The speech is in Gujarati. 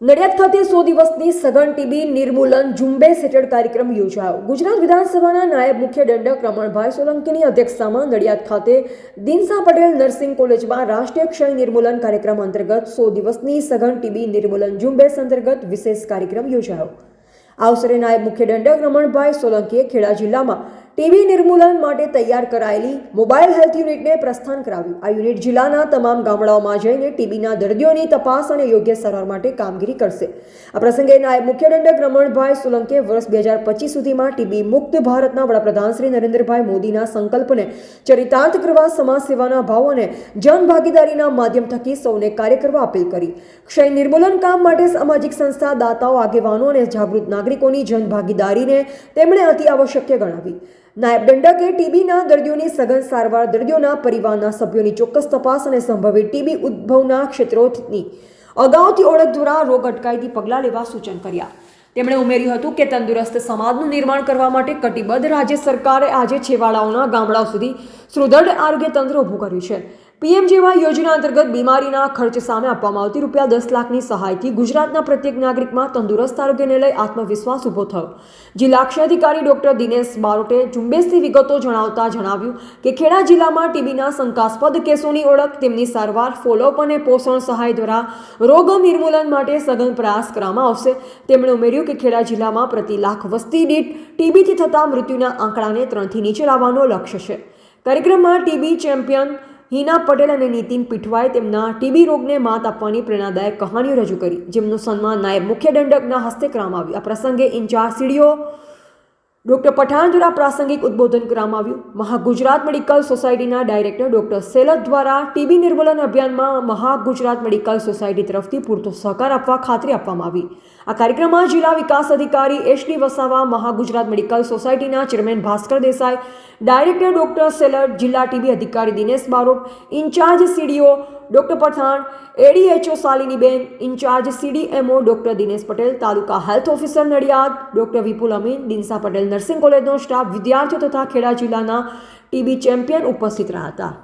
નડિયાદ ખાતે સો દિવસની સઘન ટીબી નિર્મૂલન ઝુંબેશ હેઠળ કાર્યક્રમ યોજાયો. ગુજરાત વિધાનસભાના નાયબ મુખ્ય દંડક રમણભાઈ સોલંકીની અધ્યક્ષતામાં નડિયાદ ખાતે દિનસા પટેલ નર્સિંગ કોલેજમાં રાષ્ટ્રીય ક્ષય નિર્મૂલન કાર્યક્રમ અંતર્ગત સો દિવસની સઘન ટીબી નિર્મૂલન ઝુંબેશ અંતર્ગત વિશેષ કાર્યક્રમ યોજાયો. આ અવસરે નાયબ મુખ્ય દંડક રમણભાઈ સોલંકીએ ખેડા જિલ્લામાં ટીબી નિર્મૂલન માટે તૈયાર કરાયેલી મોબાઈલ હેલ્થ યુનિટને પ્રસ્થાન કરાવ્યું. આ યુનિટ જિલ્લાના તમામ ગામડાઓમાં જઈને ટીબીના દર્દીઓની તપાસ અને યોગ્ય સારવાર માટે કામગીરી કરશે. આ પ્રસંગે નાયબ મુખ્ય દંડક રમણભાઈ સોલંકે વર્ષ બે હજાર પચીસ સુધીમાં ટીબી મુક્ત ભારતના વડાપ્રધાન શ્રી નરેન્દ્રભાઈ મોદીના સંકલ્પને ચરિતાર્થ કરવા સમાજ સેવાના ભાવ અને જનભાગીદારીના માધ્યમ થકી સૌને કાર્ય કરવા અપીલ કરી. ક્ષય નિર્મૂલન કામ માટે સામાજિક સંસ્થા, દાતાઓ, આગેવાનો અને જાગૃત નાગરિકોની જનભાગીદારીને તેમણે અતિ આવશ્યક ગણાવી. નાયબ દંડકે ટીબીના દર્દીઓની સઘન સારવાર દર્દીઓના પરિવારના સભ્યોની ચોક્કસ તપાસ અને સંભવિત ટીબી ઉદ્ભવના ક્ષેત્રોની અગાઉથી ઓળખ દ્વારા રોગ અટકાયતી પગલાં લેવા સૂચન કર્યા. તેમણે ઉમેર્યું હતું કે તંદુરસ્ત સમાજનું નિર્માણ કરવા માટે કટિબદ્ધ રાજ્ય સરકારે આજે છેવાડાઓના ગામડાઓ સુધી સુદૃઢ આરોગ્ય તંત્ર ઊભું કર્યું છે. પીએમ યોજના અંતર્ગત બીમારીના ખર્ચ સામે આપવામાં આવતી રૂપિયા દસ લાખની સહાયથી ગુજરાતના પ્રત્યેક નાગરિકમાં તંદુરસ્ત આરોગ્યને લઈ આત્મવિશ્વાસ ઊભો થયો. જિલ્લા અધિકારી ડોક્ટર દિનેશ બારોટે ઝુંબેશની વિગતો જણાવતા જણાવ્યું કે ખેડા જિલ્લામાં ટીબીના શંકાસ્પદ કેસોની ઓળખ, તેમની સારવાર ફોલોઅપ અને પોષણ સહાય દ્વારા રોગ નિર્મૂલન માટે સઘન પ્રયાસ કરવામાં આવશે. તેમણે ઉમેર્યું કે ખેડા જિલ્લામાં પ્રતિ લાખ વસ્તી દીઠ ટીબીથી થતા મૃત્યુના આંકડાને ત્રણથી નીચે લાવવાનો લક્ષ્ય છે. કાર્યક્રમમાં ટીબી ચેમ્પિયન હિના પટેલ અને નીતિન પીઠવાએ તેમના ટીબી રોગને માત આપવાની પ્રેરણાદાયક કહાનીઓ રજૂ કરી, જેમનું સન્માન નાયબ મુખ્ય દંડકના હસ્તે કરવામાં આવ્યું. આ પ્રસંગે ઇન્ચાર્જ સીડીઓ ડોક્ટર પઠાણ દ્વારા પ્રાસંગિક ઉદ્બોધન કરવામાં આવ્યું. મહાગુજરાત મેડિકલ સોસાયટીના ડાયરેક્ટર ડોક્ટર સેલત દ્વારા ટીબી નિર્મૂલન અભિયાનમાં મહાગુજરાત મેડિકલ સોસાયટી તરફથી પૂરતો સહકાર આપવા ખાતરી આપવામાં આવી. આ કાર્યક્રમમાં જિલ્લા વિકાસ અધિકારી H D Vasava, Mahagujarat medical સોસાયટીના chairman Bhaskar Desai, director doctor Selat જિલ્લા ટીબી અધિકારી Dinesh Barot, incharge CDO doctor Pathan, ADHO Shaliniben, incharge CDMO doctor Dinesh Patel, taluka health officer Nadiad doctor Vipul Amin, Dinsha Patel nursing કોલેજનો staff વિદ્યાર્થીઓ તથા ખેડા જિલ્લાના ટીબી ચેમ્પિયન ઉપસ્થિત રહ્યા હતા.